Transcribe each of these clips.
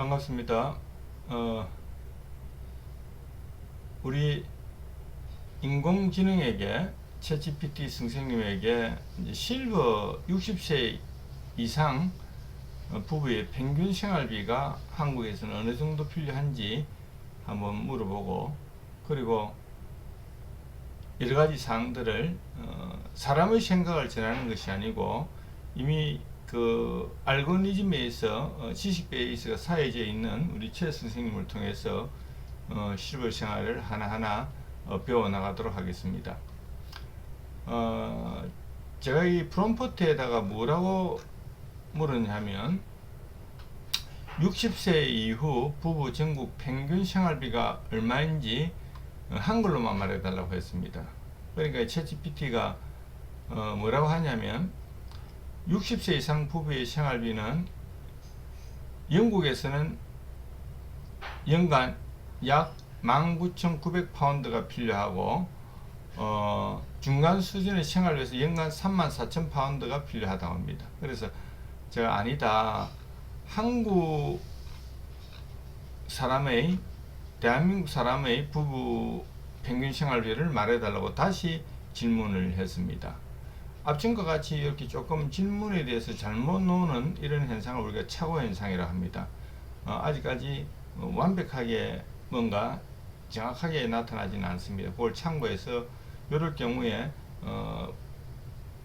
반갑습니다. 어, 우리 인공지능에게 챗GPT 선생님에게 실버 60세 이상 어, 부부의 평균 생활비가 한국에서는 어느 정도 필요한지 한번 물어보고 그리고 여러 가지 사항들을 어, 사람의 생각을 전하는 것이 아니고 이미 그 알고리즘에서 어, 지식 베이스가 쌓여져 있는 우리 최 선생님을 통해서 어, 실버 생활을 하나하나 어, 배워 나가도록 하겠습니다. 어, 제가 이 프롬프트에다가 뭐라고 물었냐면 60세 이후 부부 전국 평균 생활비가 얼마인지 어, 한글로만 말해달라고 했습니다. 그러니까 챗GPT가 어, 뭐라고 하냐면 60세 이상 부부의 생활비는 영국에서는 연간 약 19,900파운드가 필요하고 어, 중간 수준의 생활비에서 연간 34,000파운드가 필요하다고 합니다. 그래서 제가 아니다. 한국 사람의 대한민국 사람의 부부 평균 생활비를 말해달라고 다시 질문을 했습니다. 앞전과 같이 이렇게 조금 질문에 대해서 잘못 놓는 이런 현상을 우리가 착오 현상이라 합니다. 어, 아직까지 어, 완벽하게 뭔가 정확하게 나타나지는 않습니다. 그걸 참고해서 이럴 경우에 어,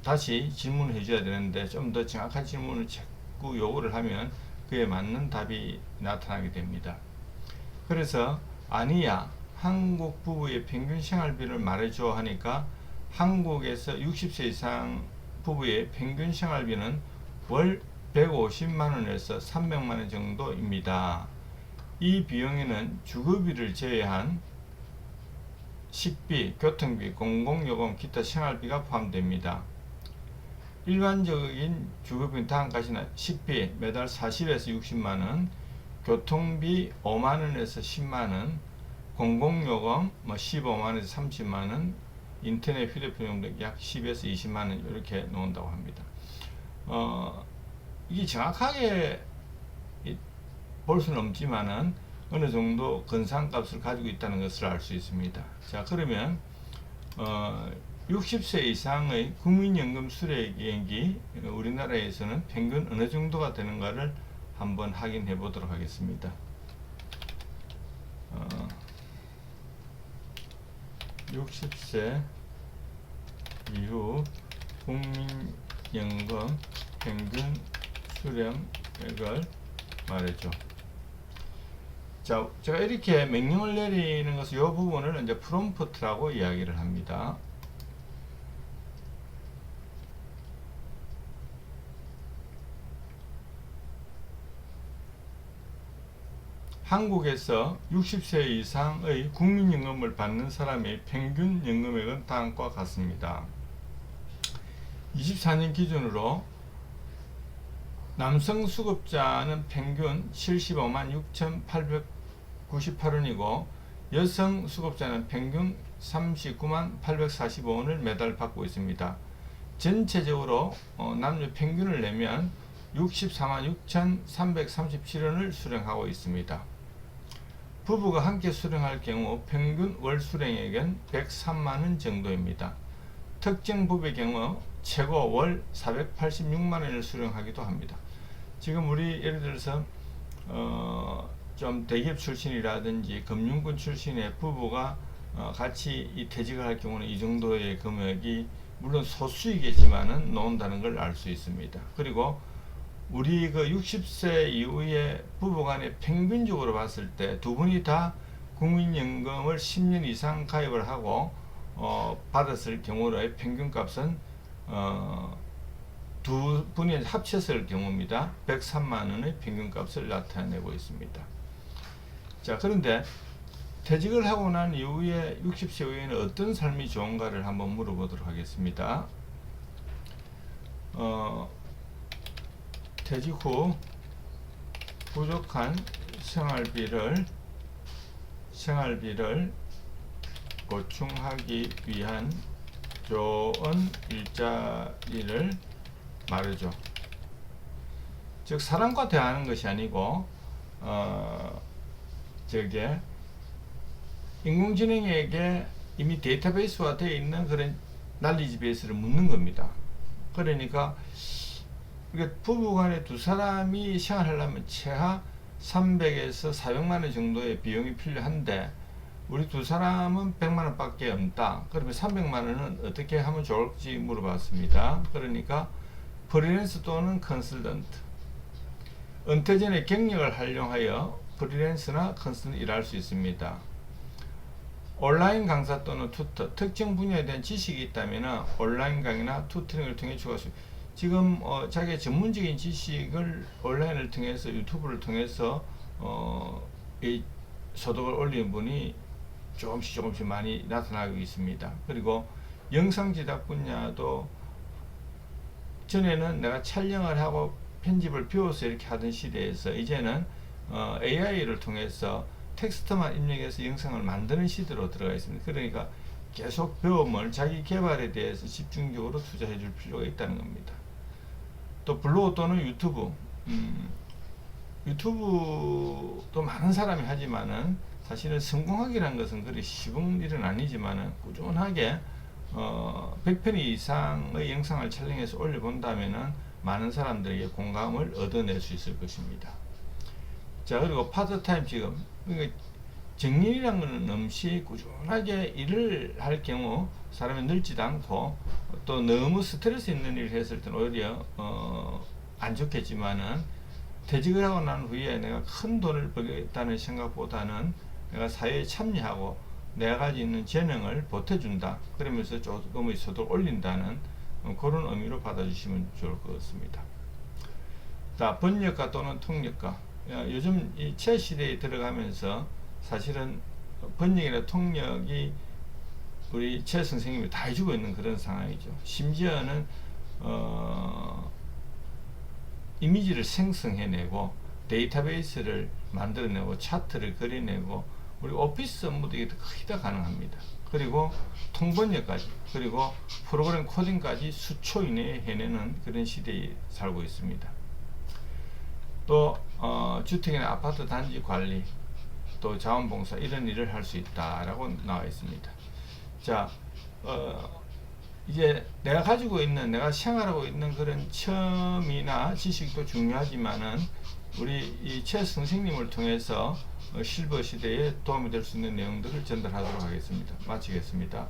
다시 질문을 해줘야 되는데 좀 더 정확한 질문을 자꾸 요구를 하면 그에 맞는 답이 나타나게 됩니다. 그래서 아니야 한국 부부의 평균 생활비를 말해줘 하니까 한국에서 60세 이상 부부의 평균 생활비는 월 150만 원에서 300만 원 정도입니다. 이 비용에는 주거비를 제외한 식비, 교통비, 공공요금, 기타 생활비가 포함됩니다. 일반적인 주거비는 다음까지는 식비 매달 40에서 60만 원, 교통비 5만 원에서 10만 원, 공공요금 뭐 15만 원에서 30만 원, 인터넷 휴대폰 용도 약 10에서 20만 원 이렇게 놓는다고 합니다. 어, 이게 정확하게 이- 볼 수는 없지만은 어느 정도 근상값을 가지고 있다는 것을 알 수 있습니다. 자 그러면 어, 60세 이상의 국민연금 수령액이 우리나라에서는 평균 어느 정도가 되는가를 한번 확인해 보도록 하겠습니다. 60세 이후 국민연금 평균 수령액을 말해줘. 자, 제가 이렇게 명령을 내리는 것은 이 부분을 이제 프롬프트라고 이야기를 합니다. 한국에서 60세 이상의 국민연금을 받는 사람의 평균 연금액은 다음과 같습니다. 24년 기준으로 남성 수급자는 평균 75만 6,898원이고 여성 수급자는 평균 39만 845원을 매달 받고 있습니다. 전체적으로 어, 남녀 평균을 내면 64만 6,337원을 수령하고 있습니다. 부부가 함께 수령할 경우 평균 월 수령액은 103만 원 정도입니다. 특정 부부의 경우 최고 월 486만 원을 수령하기도 합니다. 지금 우리 예를 들어서 어, 좀 대기업 출신이라든지 금융권 출신의 부부가 어, 같이 이 퇴직을 할 경우는 이 정도의 금액이 물론 소수이겠지만은 나온다는 걸 알 수 있습니다. 그리고 우리 그 60세 이후에 부부간에 평균적으로 봤을 때 두 분이 다 국민연금을 10년 이상 가입을 하고 어, 받았을 경우의 평균값은 어, 두 분이 합쳤을 경우입니다. 103만 원의 평균값을 나타내고 있습니다. 자, 그런데 퇴직을 하고 난 이후에 60세 이후에는 어떤 삶이 좋은가를 한번 물어보도록 하겠습니다. 어, 퇴직 후 부족한 생활비를 생활비를 보충하기 위한 좋은 일자리를 말해줘. 즉 사람과 대하는 것이 아니고 어 저게 인공지능에게 이미 데이터베이스화 되어 있는 그런 난리지 베이스를 묻는 겁니다. 그러니까 이게 부부간에 두 사람이 생활하려면 최하 300에서 400만 원 정도의 비용이 필요한데 우리 두 사람은 100만 원밖에 없다. 그러면 300만 원은 어떻게 하면 좋을지 물어봤습니다. 그러니까 프리랜서 또는 컨설턴트 은퇴 전에 경력을 활용하여 프리랜서나 컨설턴트 일할 수 있습니다. 온라인 강사 또는 투터 특정 분야에 대한 지식이 있다면 온라인 강의나 투터링을 통해 추가할 수 지금 어, 자기의 전문적인 지식을 온라인을 통해서 유튜브를 통해서 어, 이 소득을 올리는 분이 조금씩 조금씩 많이 나타나고 있습니다. 그리고 영상 제작 분야도 전에는 내가 촬영을 하고 편집을 배워서 이렇게 하던 시대에서 이제는 어, AI를 통해서 텍스트만 입력해서 영상을 만드는 시대로 들어가 있습니다. 그러니까 계속 배움을 자기 개발에 대해서 집중적으로 투자해 줄 필요가 있다는 겁니다. 또 블로그 또는 유튜브. 음, 유튜브도 많은 사람이 하지만은 사실은 성공하기란 것은 그리 쉬운 일은 아니지만은 꾸준하게 어, 100편 이상의 영상을 촬영해서 올려본다면은 많은 사람들에게 공감을 얻어낼 수 있을 것입니다. 자 그리고 파트타임 지금. 그러니까 정년이라는 없이 꾸준하게 일을 할 경우 사람이 늙지도 않고 또 너무 스트레스 있는 일을 했을 때는 오히려 어, 안 좋겠지만은 퇴직을 하고 난 후에 내가 큰 돈을 벌겠다는 생각보다는 내가 사회에 참여하고 내가 가지고 있는 재능을 보태준다. 그러면서 조금의 소득을 올린다는 어, 그런 의미로 받아주시면 좋을 것 같습니다. 자, 번역가 또는 통역가. 야, 요즘 이체 시대에 들어가면서 사실은 번역이나 통역이 우리 최 선생님이 다 해주고 있는 그런 상황이죠. 심지어는 어, 이미지를 생성해내고 데이터베이스를 만들어내고 차트를 그려내고 우리 오피스 업무도 이게 거의 다 가능합니다. 그리고 통번역까지 그리고 프로그램 코딩까지 수초 이내에 해내는 그런 시대에 살고 있습니다. 또 어, 주택이나 아파트 단지 관리 또 자원봉사 이런 일을 할 수 있다라고 나와 있습니다. 자, 어, 이제 내가 가지고 있는 내가 생활하고 있는 그런 체험이나 지식도 중요하지만은 우리 이최 선생님을 통해서 어, 실버 시대에 도움이 될 수 있는 내용들을 전달하도록 하겠습니다. 마치겠습니다.